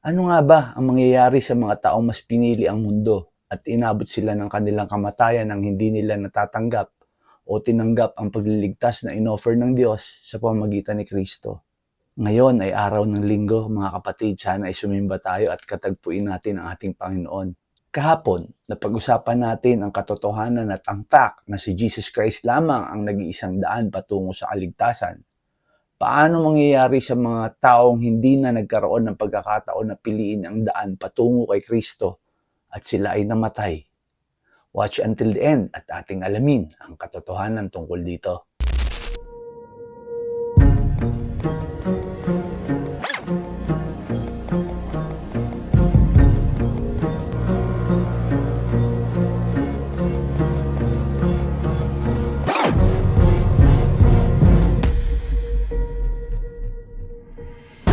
Ano nga ba ang mangyayari sa mga taong mas pinili ang mundo at inabot sila ng kanilang kamatayan nang hindi nila natatanggap o tinanggap ang pagliligtas na inoffer ng Diyos sa pamagitan ni Kristo? Ngayon ay araw ng linggo, mga kapatid. Sana ay sumimba tayo at katagpuin natin ang ating Panginoon. Kahapon, napag-usapan natin ang katotohanan at ang fact na si Jesus Christ lamang ang nag-iisang daan patungo sa kaligtasan. Paano mangyayari sa mga taong hindi na nagkaroon ng pagkakataon na piliin ang daan patungo kay Kristo at sila ay namatay? Watch until the end at ating alamin ang katotohanan tungkol dito.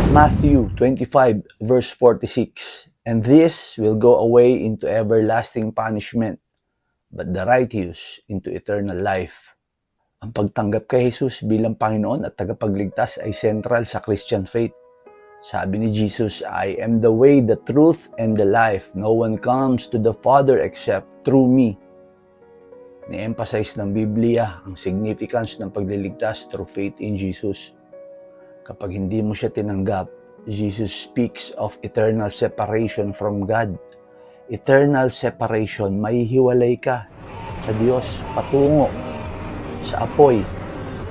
Matthew 25 verse 46 And this will go away into everlasting punishment but the righteous into eternal life. Ang pagtanggap kay Jesus bilang Panginoon at tagapagligtas ay central sa Christian faith. Sabi ni Jesus, I am the way, the truth, and the life. No one comes to the Father except through me. Ni-emphasize ng Biblia ang significance ng pagliligtas through faith in Jesus. Kapag hindi mo siya tinanggap, Jesus speaks of eternal separation from God. Eternal separation, mahihiwalay ka sa Diyos patungo sa apoy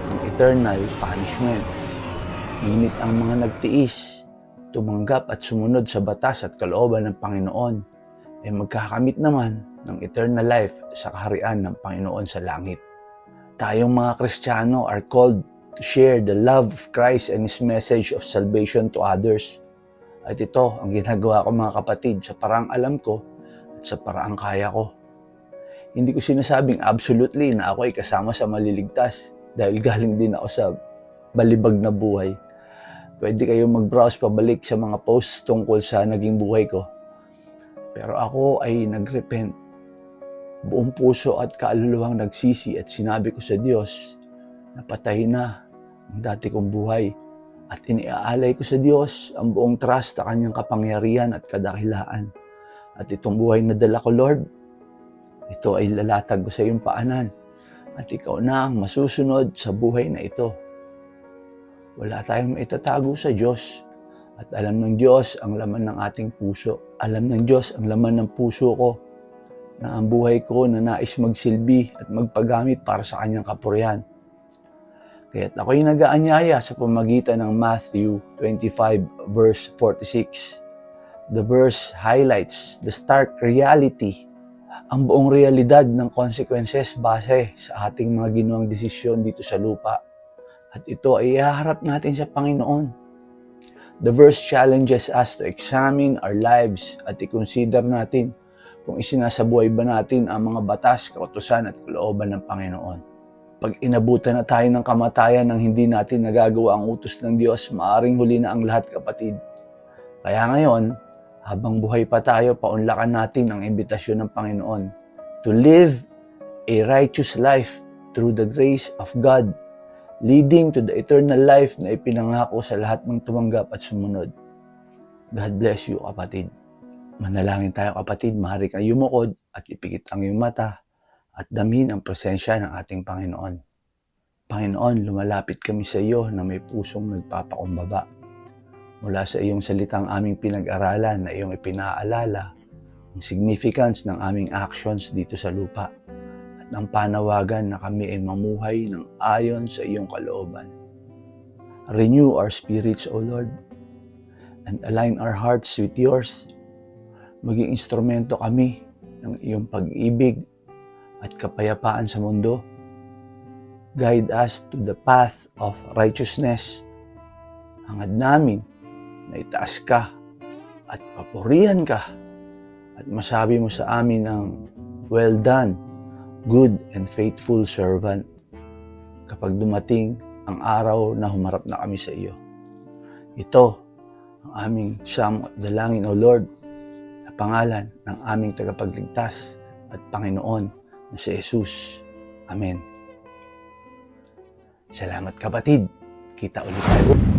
ng eternal punishment. Ngunit ang mga nagtiis, tumanggap at sumunod sa batas at kalooban ng Panginoon ay magkakamit naman ng eternal life sa kaharian ng Panginoon sa langit. Tayong mga Kristiyano are called to share the love of Christ and His message of salvation to others. At ito ang ginagawa ko mga kapatid sa parang alam ko at sa parang kaya ko. Hindi ko sinasabing absolutely na ako ay kasama sa maliligtas dahil galing din ako sa balibag na buhay. Pwede kayong mag-browse pabalik sa mga posts tungkol sa naging buhay ko. Pero ako ay nagrepent. Buong puso at kaluluwang nagsisi at sinabi ko sa Diyos, napatay na ang dati kong buhay at iniaalay ko sa Diyos ang buong trust sa kanyang kapangyarihan at kadakilaan. At itong buhay na dala ko, Lord, ito ay lalatag ko sa iyong paanan at ikaw na ang masusunod sa buhay na ito. Wala tayong maitatago sa Diyos at alam ng Diyos ang laman ng ating puso. Alam ng Diyos ang laman ng puso ko na ang buhay ko na nais magsilbi at magpagamit para sa kanyang kapurihan. Kaya't ako'y nag-aanyaya sa pamagitan ng Matthew 25 verse 46. The verse highlights the stark reality, ang buong realidad ng consequences base sa ating mga ginawang desisyon dito sa lupa. At ito ay ihaharap natin sa Panginoon. The verse challenges us to examine our lives at i-consider natin kung isinasabuhay ba natin ang mga batas, kautusan at kalooban ng Panginoon. Pag inabutan na tayo ng kamatayan nang hindi natin nagagawa ang utos ng Diyos, maaring huli na ang lahat kapatid. Kaya ngayon, habang buhay pa tayo, paunlakan natin ang imbitasyon ng Panginoon to live a righteous life through the grace of God, leading to the eternal life na ipinangako sa lahat ng tumanggap at sumunod. God bless you, kapatid. Manalangin tayo, kapatid. Mahari kang yumukod at ipikit ang iyong mata at damhin ang presensya ng ating Panginoon. Panginoon, lumalapit kami sa iyo na may pusong nagpapakumbaba. Mula sa iyong salitang aming pinag-aralan na iyong ipinaalala ang significance ng aming actions dito sa lupa at ng panawagan na kami ay mamuhay ng ayon sa iyong kalooban. Renew our spirits, O Lord, and align our hearts with yours. Maging instrumento kami ng iyong pag-ibig at kapayapaan sa mundo. Guide us to the path of righteousness. Hangad namin na itaas ka at papurihan ka at masabi mo sa amin ang well done, good and faithful servant kapag dumating ang araw na humarap na kami sa iyo. Ito ang aming siyam dalangin, O Lord, na pangalan ng aming tagapagligtas at Panginoon na si Jesus. Amen. Salamat kapatid. Kita ulit tayo.